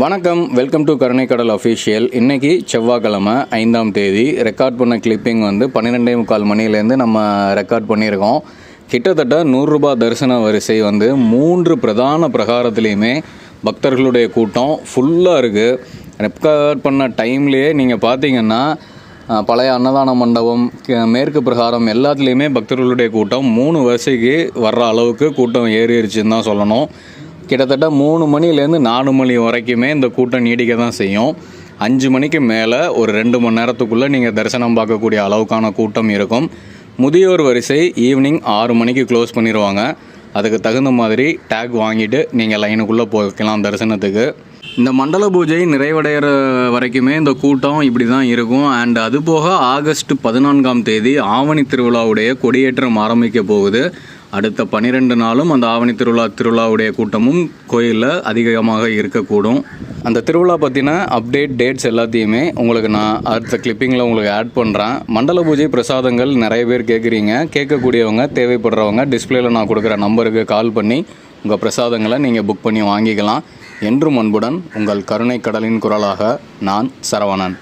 வணக்கம். Welcome to கருணைக்கடல் official இன்றைக்கி செவ்வாய்க்கிழமை ஐந்தாம் தேதி. ரெக்கார்ட் பண்ண கிளிப்பிங் வந்து பன்னிரெண்டே முக்கால் மணிலேருந்து நம்ம ரெக்கார்ட் பண்ணியிருக்கோம். கிட்டத்தட்ட நூறுரூபா தரிசன வரிசை வந்து மூன்று பிரதான பிரகாரத்துலேயுமே பக்தர்களுடைய கூட்டம் ஃபுல்லாக இருக்குது ரெக்கார்ட் பண்ண டைம்லேயே நீங்கள் பார்த்தீங்கன்னா பழைய அன்னதான மண்டபம் மேற்கு பிரகாரம் எல்லாத்துலேயுமே பக்தர்களுடைய கூட்டம் மூணு வரிசைக்கு வர்ற அளவுக்கு கூட்டம் ஏறிடுச்சுன்னு தான் சொல்லணும். கிட்டத்தட்ட மூணு மணிலேருந்து நாலு மணி வரைக்குமே இந்த கூட்டம் நீடிக்க தான் செய்யும். அஞ்சு மணிக்கு மேலே ஒரு ரெண்டு மணி நேரத்துக்குள்ளே நீங்கள் தரிசனம் பார்க்கக்கூடிய அளவுக்கான கூட்டம் இருக்கும். முதியோர் வரிசை ஈவினிங் ஆறு மணிக்கு க்ளோஸ் பண்ணிடுவாங்க அதுக்கு தகுந்த மாதிரி டேக் வாங்கிட்டு நீங்கள் லைனுக்குள்ளே போய்க்கலாம் தரிசனத்துக்கு. இந்த மண்டல பூஜை நிறைவடைகிற வரைக்குமே இந்த கூட்டம் இப்படி தான் இருக்கும். அண்ட் அது போக ஆகஸ்ட் பதினான்காம் தேதி ஆவணி திருவிழாவுடைய கொடியேற்றம் ஆரம்பிக்க போகுது. அடுத்த பன்னிரெண்டு நாளும் அந்த ஆவணி திருவிழா திருவிழாவுடைய கூட்டமும் கோயிலில் அதிகமாக இருக்கக்கூடும். அந்த திருவிழா பற்றின அப்டேட் டேட்ஸ் எல்லாத்தையுமே உங்களுக்கு நான் அடுத்த கிளிப்பிங்கில் உங்களுக்கு ஆட் பண்ணுறேன் மண்டல பூஜை பிரசாதங்கள் நிறைய பேர் கேட்குறீங்க கேட்கக்கூடியவங்க தேவைப்படுறவங்க டிஸ்பிளேயில் நான் கொடுக்குற நம்பருக்கு கால் பண்ணி உங்கள் பிரசாதங்களை நீங்கள் புக் பண்ணி வாங்கிக்கலாம். என்றும் அன்புடன் உங்கள் கருணை கடலின் குரலாக நான் சரவணன்.